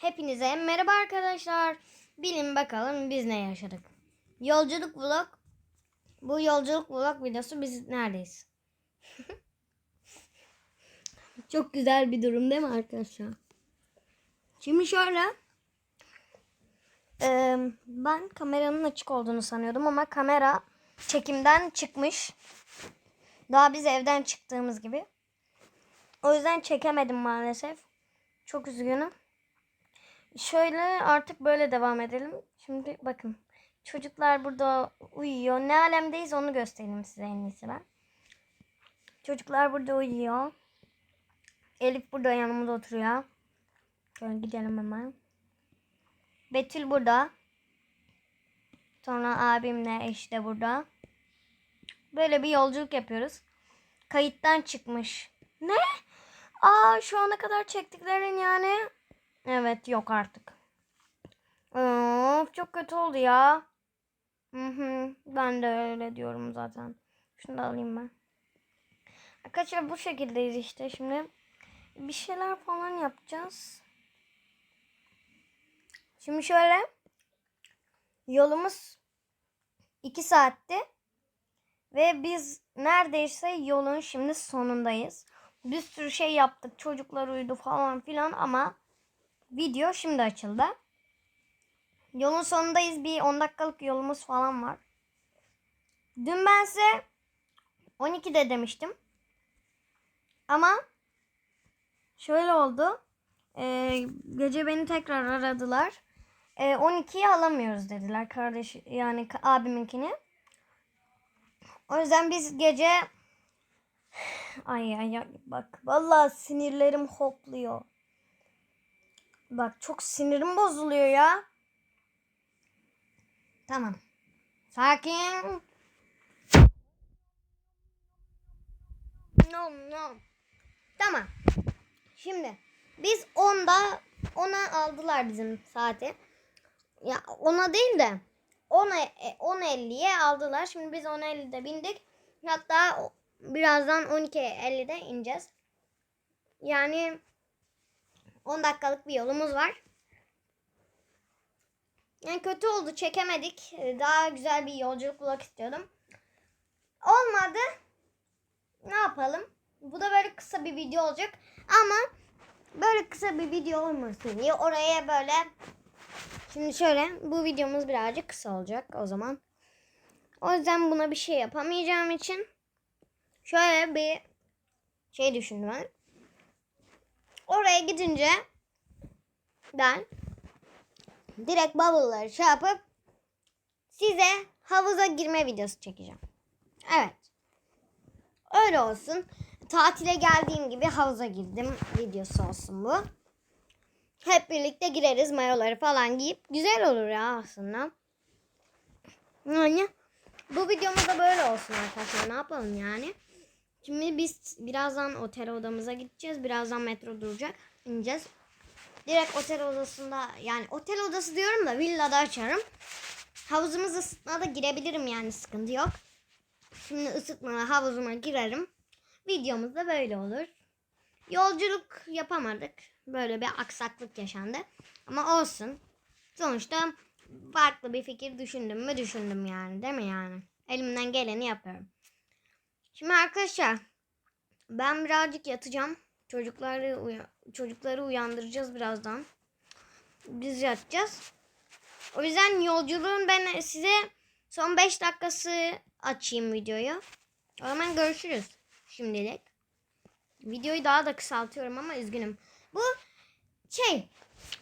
Hepinize merhaba arkadaşlar. Bilin bakalım biz ne yaşadık. Yolculuk vlog. Bu yolculuk vlog videosu biz neredeyiz? Çok güzel bir durum değil mi arkadaşlar? Şimdi şöyle. Eee, ben kameranın açık olduğunu sanıyordum ama kamera çekimden çıkmış. Daha biz evden çıktığımız gibi. O yüzden çekemedim maalesef. Çok üzgünüm. Şöyle artık böyle devam edelim. Şimdi bakın. Çocuklar burada uyuyor. Ne alemdeyiz onu göstereyim size en iyisi ben. Çocuklar burada uyuyor. Elif burada yanımda oturuyor. Şöyle gidelim hemen. Betül burada. Sonra abimle eş de burada. Böyle bir yolculuk yapıyoruz. Kayıttan çıkmış. Ne? Aa şu ana kadar çektiklerin yani. Evet yok artık. Of çok kötü oldu ya. Hı hı, ben de öyle diyorum zaten. Şunu da alayım ben. Arkadaşlar bu şekildeyiz işte şimdi. Bir şeyler falan yapacağız. Şimdi şöyle. Yolumuz 2 saatti. Ve biz neredeyse yolun şimdi sonundayız. Bir sürü şey yaptık. Çocuklar uyudu falan filan ama video şimdi açıldı. Yolun sonundayız. Bir 10 dakikalık yolumuz falan var. Dün ben size 12'de demiştim. Ama şöyle oldu. Ee, gece beni tekrar aradılar. Ee, 12'yi alamıyoruz dediler kardeş yani abiminkini. O yüzden biz gece ay ay ay bak vallahi sinirlerim hopluyor. Bak çok sinirim bozuluyor ya. Tamam. Sakin. No no. Tamam. Şimdi biz 10'da 10'a aldılar bizim saati. Ya ona değil de 10'a 10.50'ye aldılar. Şimdi biz 10.50'de bindik. Hatta birazdan 12.50'de ineceğiz. Yani 10 dakikalık bir yolumuz var. Yani kötü oldu çekemedik. Ee, Daha güzel bir yolculuk bulmak istiyordum. Olmadı. Ne yapalım? Bu da böyle kısa bir video olacak. Ama böyle kısa bir video olmasın diye oraya böyle Şimdi şöyle bu videomuz birazcık kısa olacak o zaman. O yüzden buna bir şey yapamayacağım için şöyle bir şey düşündüm ben. Oraya gidince ben direkt bavulları şey yapıp size havuza girme videosu çekeceğim. Evet. Öyle olsun. Tatile geldiğim gibi havuza girdim videosu olsun bu. Hep birlikte gireriz mayoları falan giyip güzel olur ya aslında. Yani bu videomuz da böyle olsun arkadaşlar. Ne yapalım yani? Şimdi biz birazdan otel odamıza gideceğiz. Birazdan metro duracak. İneceğiz. Direkt otel odasında yani otel odası diyorum da villada açarım. Havuzumuz ısıtmada girebilirim yani sıkıntı yok. Şimdi ısıtmalı havuzuma girerim. Videomuz da böyle olur. Yolculuk yapamadık. Böyle bir aksaklık yaşandı. Ama olsun. Sonuçta farklı bir fikir düşündüm mü düşündüm yani. Değil mi yani? Elimden geleni yapıyorum. Şimdi arkadaşlar ben birazcık yatacağım. Çocukları uya- çocukları uyandıracağız birazdan. Biz yatacağız. O yüzden yolculuğun ben size son 5 dakikası açayım videoyu. O zaman görüşürüz şimdilik. Videoyu daha da kısaltıyorum ama üzgünüm. Bu şey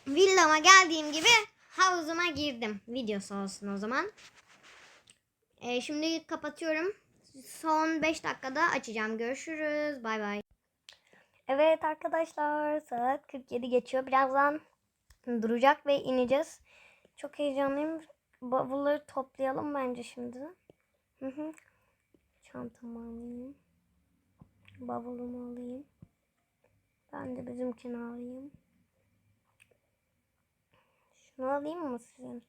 villama geldiğim gibi havuzuma girdim. Videosu olsun o zaman. Ee, şimdi kapatıyorum. Son 5 dakikada açacağım. Görüşürüz. Bay bay. Evet arkadaşlar saat 47 geçiyor. Birazdan duracak ve ineceğiz. Çok heyecanlıyım. Bavulları toplayalım bence şimdi. Çantamı alayım. Bavulumu alayım. Ben de bizimkini alayım. Şunu alayım mı sizin?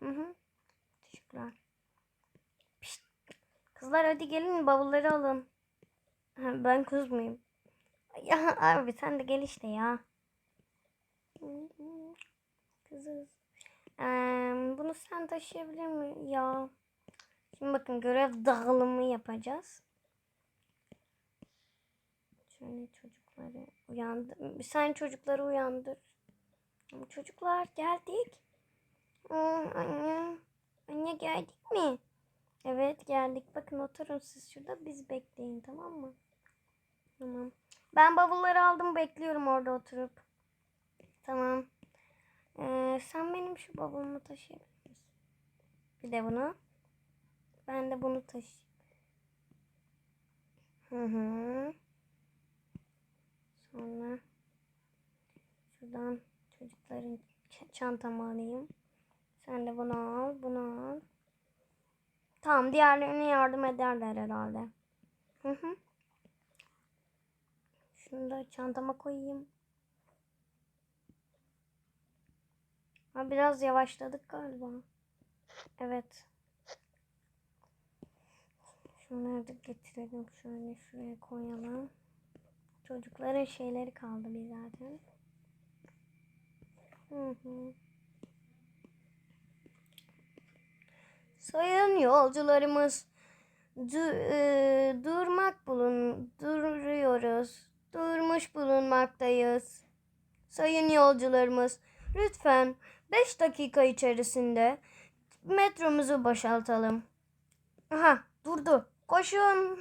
Hı hı. Teşekkürler. Kızlar hadi gelin bavulları alın. Ben kız mıyım? Ya abi sen de gel işte ya. Kızız. Ee, bunu sen taşıyabilir mi ya? Şimdi bakın görev dağılımı yapacağız. Şöyle çocukları uyandır. Sen çocukları uyandır. Çocuklar geldik. Anne. Anne geldik mi? Evet geldik. Bakın oturun siz şurada. Biz bekleyin tamam mı? Tamam. Ben bavulları aldım. Bekliyorum orada oturup. Tamam. Ee, sen benim şu bavulumu taşıyabilir misin? Bir de bunu. Ben de bunu taşıyayım. Hı hı. Sonra şuradan çocukların çantamı alayım. Sen de bunu al. Tamam, diğerlerine yardım ederler herhalde. Hı hı. Şunu da çantama koyayım. Ha, biraz yavaşladık galiba. Evet. Şunları da getirelim. Şöyle şuraya koyalım. Çocukların şeyleri kaldı bir zaten. Hı hı. Sayın yolcularımız du- e, durmak bulun duruyoruz. Durmuş bulunmaktayız. Sayın yolcularımız lütfen 5 dakika içerisinde metromuzu boşaltalım. Aha durdu. Koşun.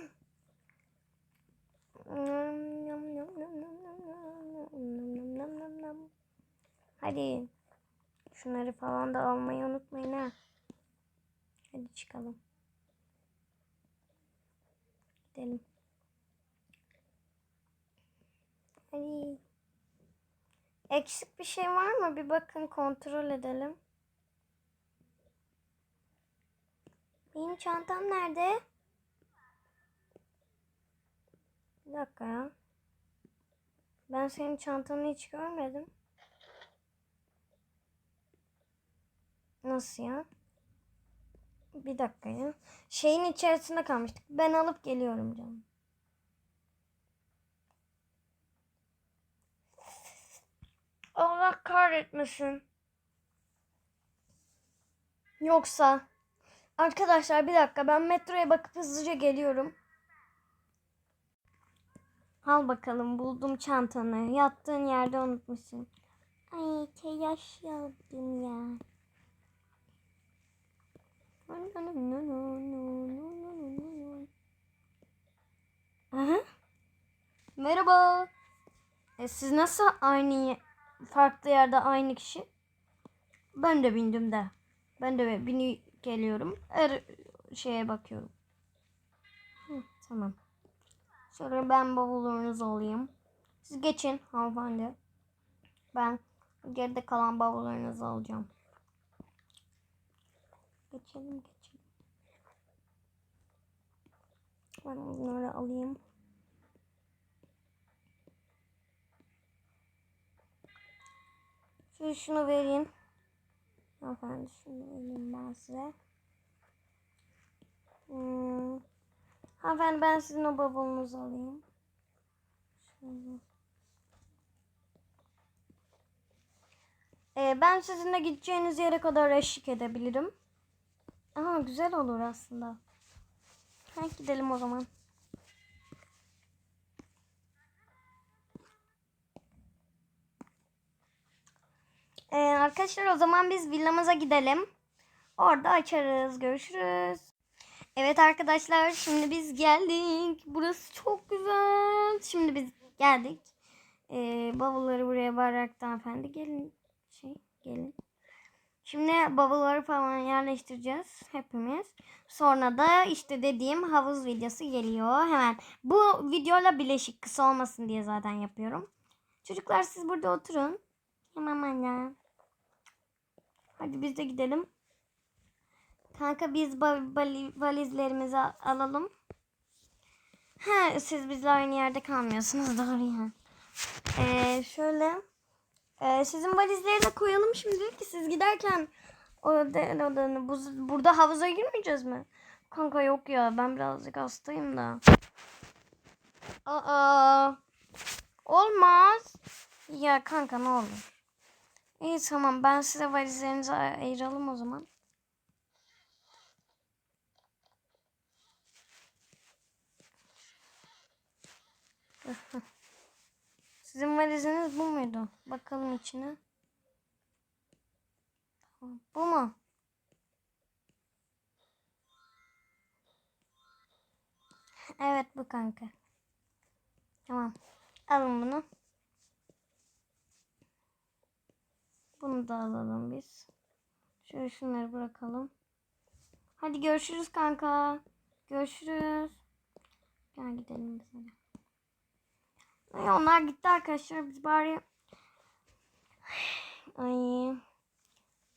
Hadi. Şunları falan da almayı unutmayın ha. Hadi çıkalım. Gidelim. Hadi. Eksik bir şey var mı? Bir bakın kontrol edelim. Benim çantam nerede? Bir dakika ya. Ben senin çantanı hiç görmedim. Nasıl ya? Bir dakika ya. Şeyin içerisinde kalmıştık. Ben alıp geliyorum canım. Allah kahretmesin. Yoksa arkadaşlar bir dakika ben metroya bakıp hızlıca geliyorum. Al bakalım buldum çantanı. Yattığın yerde unutmuşsun. Ay teyaş yaptım ya. Aha. Merhaba. E, siz nasıl aynı farklı yerde aynı kişi? Ben de bindim de. Ben de bini geliyorum. Her şeye bakıyorum. Hı, tamam. Şöyle ben bavullarınızı alayım. Siz geçin hanımefendi. Ben geride kalan bavullarınızı alacağım. Geçelim geçelim. Ben bunları alayım. Şöyle şunu vereyim. Hanımefendi şunu vereyim ben size. Hmm. Hanımefendi ben sizin o bavulunuzu alayım. Şöyle. Ee, ben sizinle gideceğiniz yere kadar eşlik edebilirim. Aha güzel olur aslında. Hadi gidelim o zaman. Ee, arkadaşlar o zaman biz villamıza gidelim. Orada açarız. Görüşürüz. Evet arkadaşlar şimdi biz geldik. Burası çok güzel. Şimdi biz geldik. Ee, bavulları buraya bıraktı hanımefendi. Gelin. Şey gelin. Şimdi bavulları falan yerleştireceğiz hepimiz. Sonra da işte dediğim havuz videosu geliyor. Hemen bu videoyla bileşik kısa olmasın diye zaten yapıyorum. Çocuklar siz burada oturun. Hemen anne. Hadi biz de gidelim. Kanka biz valizlerimizi alalım. Ha, siz bizle aynı yerde kalmıyorsunuz doğru ya. Ee, şöyle. Ee, sizin valizleri de koyalım şimdi ki siz giderken orada, orada, bu- burada havuza girmeyeceğiz mi? Kanka yok ya ben birazcık hastayım da. Aa, olmaz. Ya kanka ne olur. İyi tamam ben size valizlerinizi ay- ayıralım o zaman. Sizin valiziniz bu muydu? Bakalım içine. Bu mu? Evet bu kanka. Tamam. Alın bunu. Bunu da alalım biz. Şöyle şunları bırakalım. Hadi görüşürüz kanka. Görüşürüz. Gel gidelim biz hadi. Onlar gitti arkadaşlar. Biz bari... Ay.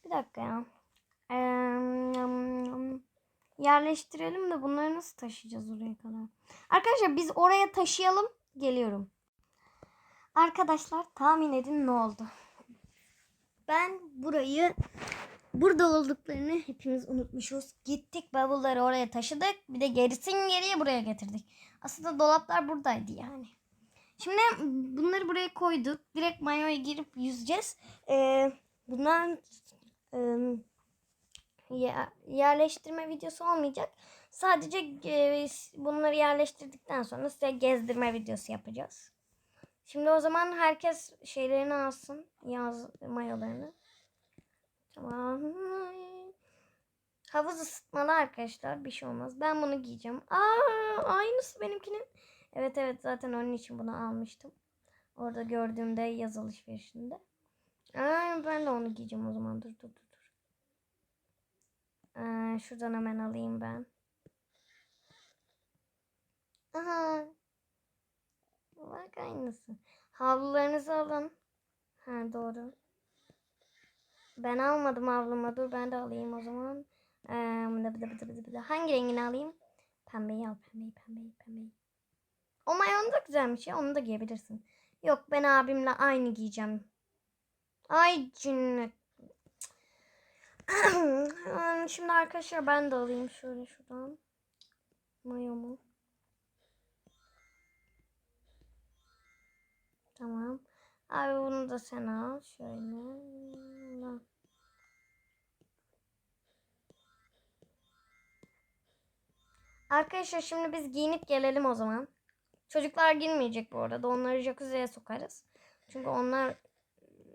Bir dakika ya. Ee, yerleştirelim de bunları nasıl taşıyacağız oraya kadar? Arkadaşlar biz oraya taşıyalım. Geliyorum. Arkadaşlar tahmin edin ne oldu? Ben burayı burada olduklarını hepimiz unutmuşuz. Gittik bavulları oraya taşıdık. Bir de gerisini geriye buraya getirdik. Aslında dolaplar buradaydı yani. Şimdi bunları buraya koyduk. Direkt mayoya girip yüzeceğiz. Ee, bundan e, ye- yerleştirme videosu olmayacak. Sadece e, bunları yerleştirdikten sonra size gezdirme videosu yapacağız. Şimdi o zaman herkes şeylerini alsın. Yaz mayolarını. Tamam. Havuz ısıtmalı arkadaşlar. Bir şey olmaz. Ben bunu giyeceğim. Aa, aynısı benimkinin. Evet evet zaten onun için bunu almıştım. Orada gördüğümde yaz alışverişinde. Aa, ben de onu giyeceğim o zaman. Dur dur dur. Aa, şuradan hemen alayım ben. Aha. Bak aynısı. Havlularınızı alın. Ha doğru. Ben almadım havlumu. Dur ben de alayım o zaman. Ee. Hangi rengini alayım? Pembeyi al. Pembeyi pembeyi pembeyi. O mayon da güzelmiş ya. Onu da giyebilirsin. Yok ben abimle aynı giyeceğim. Ay cinnet. Şimdi arkadaşlar ben de alayım şöyle şuradan. Mayomu. Tamam. Abi bunu da sen al. Şöyle. Arkadaşlar şimdi biz giyinip gelelim o zaman. Çocuklar girmeyecek bu arada. Onları jacuzziye sokarız. Çünkü onlar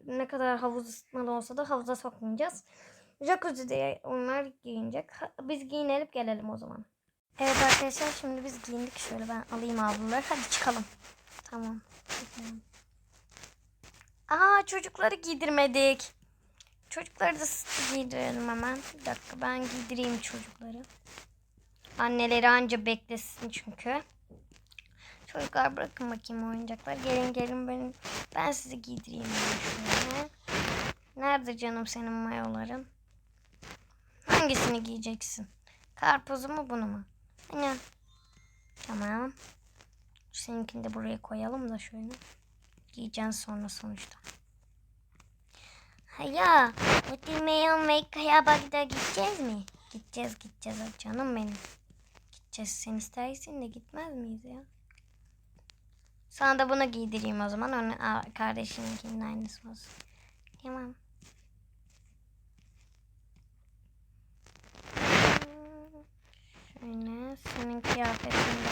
ne kadar havuz ısıtmalı olsa da havuza sokmayacağız. Jacuzzi'de onlar giyinecek. Biz giyinip gelelim o zaman. Evet arkadaşlar şimdi biz giyindik. Şöyle ben alayım havluları. Hadi çıkalım. Tamam. Aa çocukları giydirmedik. Çocukları da giydirelim hemen. Bir dakika ben giydireyim çocukları. Anneleri anca beklesin çünkü. Çocuklar bırakın bakayım oyuncaklar. Gelin gelin ben ben sizi giydireyim. şöyle. Nerede canım senin mayoların? Hangisini giyeceksin? Karpuzu mu bunu mu? Hani. Tamam. Seninkini de buraya koyalım da şöyle. Giyeceksin sonra sonuçta. Haya, Ötülmeyen ve Kaya Bagda gideceğiz mi? Gideceğiz gideceğiz canım benim. Gideceğiz. Sen istersin de gitmez miyiz ya? Sana da bunu giydireyim o zaman. Onu al, kardeşininkinin aynısı olsun. Tamam. Şöyle senin kıyafetinde.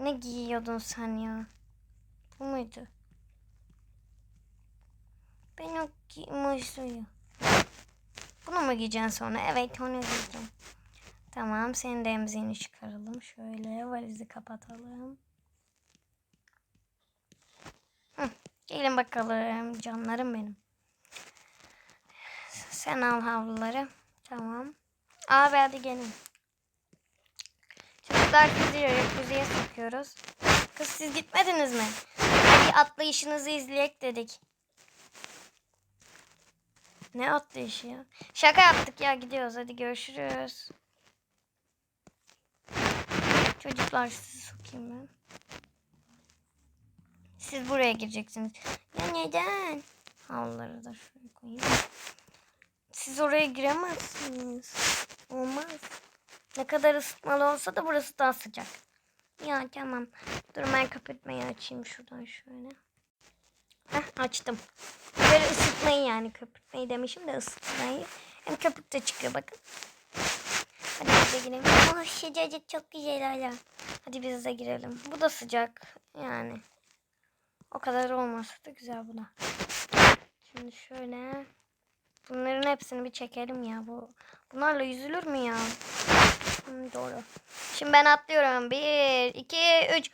Ne giyiyordun sen ya? Bu muydu? Ben o giymiştim. Bunu mu giyeceksin sonra? Evet onu giyeceğim. Tamam senin de emziğini çıkaralım. Şöyle valizi kapatalım. Hı, gelin bakalım canlarım benim. Sen al havluları. Tamam. Abi hadi gelin. Çocuklar sizi jacuzziye sokuyoruz. Kız siz gitmediniz mi? Hadi atlayışınızı izleyek dedik. Ne atlayışı ya? Şaka yaptık ya gidiyoruz hadi görüşürüz. Çocuklar sizi sokayım ben. Siz buraya gireceksiniz. Ya neden? Havluları da şuraya koyayım. Siz oraya giremezsiniz. Olmaz. Ne kadar ısıtmalı olsa da burası daha sıcak. Ya tamam. Dur ben kapatmayı açayım şuradan şöyle. Heh açtım. Böyle ısıtmayı yani köpürtmeyi demişim de ısıtmayı. Hem köpük de çıkıyor bakın. Hadi biz de girelim. Oh sıcacık çok güzel hala. Hadi biz de girelim. Bu da sıcak yani. O kadar olmasa da güzel buna. Şimdi şöyle. Bunların hepsini bir çekelim ya. Bu Bunlarla yüzülür mü ya? Hmm, doğru. Şimdi ben atlıyorum. Bir, iki, üç.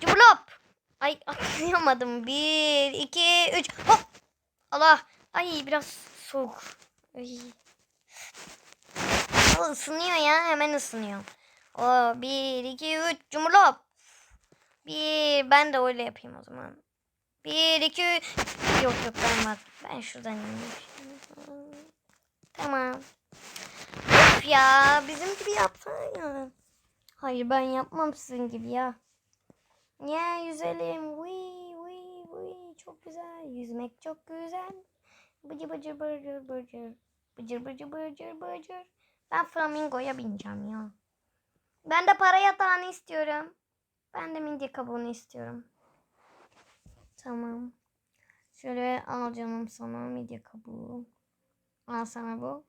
Cublop. Ay atlayamadım. Bir, iki, üç. Hop. Allah. Ay biraz soğuk. Ay. O ısınıyor ya. Hemen ısınıyor. O bir, iki, üç. Cumhurlop. Bir ben de öyle yapayım o zaman. Bir iki yok yok ben var. Ben şuradan ineyim. Tamam. Of ya bizim gibi yapsana. Hayır ben yapmam sizin gibi ya. Ya yüzelim. Vii vii vii. Çok güzel. Yüzmek çok güzel. Bıcır bıcır bıcır bıcır. Bıcır bıcır bıcır bıcır. Ben flamingoya bineceğim ya. Ben de para yatağını istiyorum. Ben de midye kabuğunu istiyorum. Tamam. Şöyle al canım sana midye kabuğu. Al sana bu.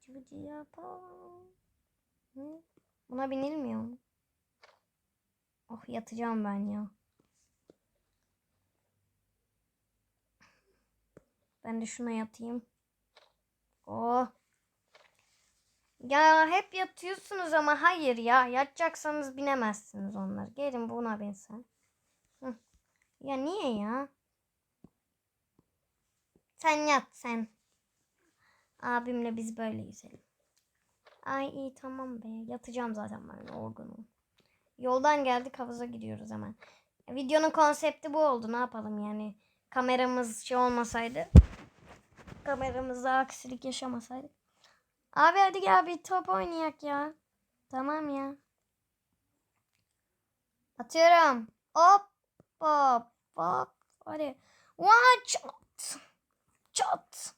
Cıvıcı yapalım. Buna binilmiyor mu? Oh yatacağım ben ya. Ben de şuna yatayım. Oh. Ya hep yatıyorsunuz ama hayır ya. Yatacaksanız binemezsiniz onlar. Gelin buna binsen. Hı. Ya niye ya? Sen yat sen. Abimle biz böyle yüzelim. Ay iyi tamam be. Yatacağım zaten ben yorgunum. Yoldan geldik havuza gidiyoruz hemen. Videonun konsepti bu oldu. Ne yapalım yani? Kameramız şey olmasaydı. Kameramızda aksilik yaşamasaydık Abi hadi gel bir top oynayak ya. Tamam ya. Atıyorum. Hop hop hop. Hadi. One shot. Shot.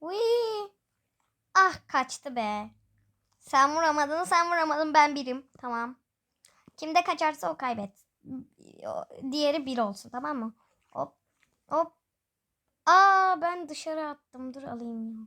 Wee. Ah kaçtı be. Sen vuramadın, sen vuramadın. Ben birim. Tamam. Kimde kaçarsa o kaybet. Diğeri bir olsun tamam mı? Hop. Hop. Aa ben dışarı attım. Dur alayım ya.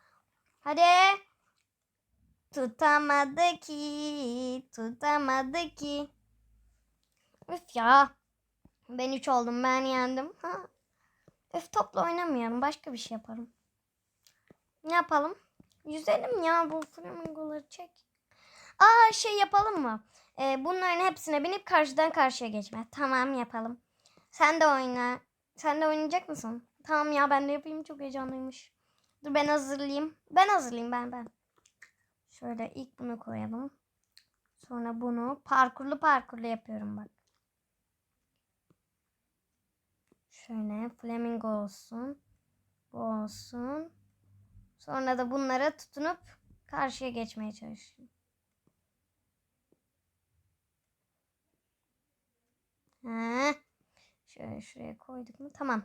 Hadi. Tutamadı ki, tutamadı ki. Üf ya. Ben 3 oldum, ben yendim. Ha. Öf topla oynamayalım, başka bir şey yaparım. Ne yapalım? Yüzelim ya bu flamingoları çek. Aa şey yapalım mı? Ee, bunların hepsine binip karşıdan karşıya geçme. Tamam yapalım. Sen de oyna. Sen de oynayacak mısın? Tamam ya ben de yapayım çok heyecanlıymış. Dur ben hazırlayayım. Ben hazırlayayım ben ben. Şöyle ilk bunu koyalım. Sonra bunu parkurlu parkurlu yapıyorum bak. Şöyle flamingo olsun. Bu olsun. Sonra da bunlara tutunup karşıya geçmeye çalışıyorum. Ha. Şöyle şuraya koyduk mu? Tamam.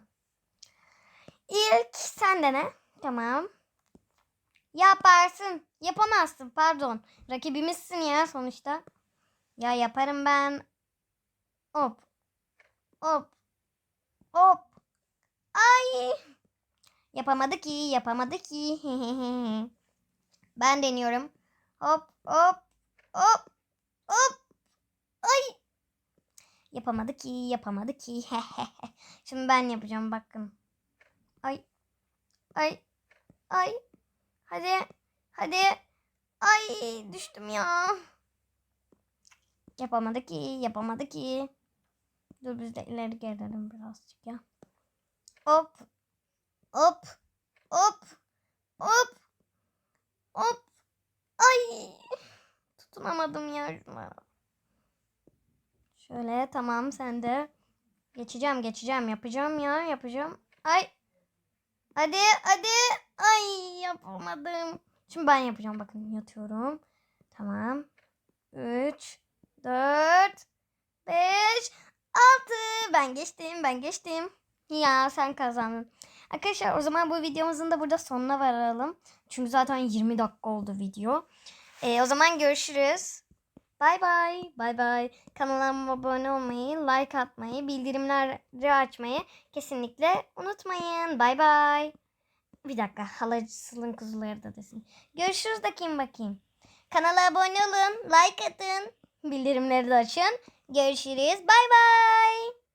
İlk sen dene. Tamam. Yaparsın. Yapamazsın. Pardon. Rakibimizsin ya sonuçta. Ya yaparım ben. Hop. Hop. Hop. Ay. Yapamadı ki. Yapamadı ki. ben deniyorum. Hop hop hop hop. Ay. Yapamadı ki. Yapamadı ki. Şimdi ben yapacağım bakın. Ay. Ay. Ay. Hadi. Hadi. Ay düştüm ya. Yapamadı ki. Yapamadı ki. Dur biz de ileri gelelim birazcık ya. Hop. Hop. Hop. Hop. Hop. Ay. Tutunamadım ya. Şöyle tamam sen de. Geçeceğim geçeceğim yapacağım ya yapacağım. Ay. Hadi hadi. Ay yapamadım. Şimdi ben yapacağım bakın yatıyorum. Tamam. 3 4 5 6 Ben geçtim ben geçtim. Ya sen kazandın. Arkadaşlar o zaman bu videomuzun da burada sonuna varalım. Çünkü zaten 20 dakika oldu video. Ee, o zaman görüşürüz. Bay bay. Bay bay. Kanalıma abone olmayı, like atmayı, bildirimleri açmayı kesinlikle unutmayın. Bay bay. Bir dakika halacısının kuzuları da desin. Görüşürüz de kim bakayım. Kanala abone olun, like atın, bildirimleri de açın. Görüşürüz. Bay bay.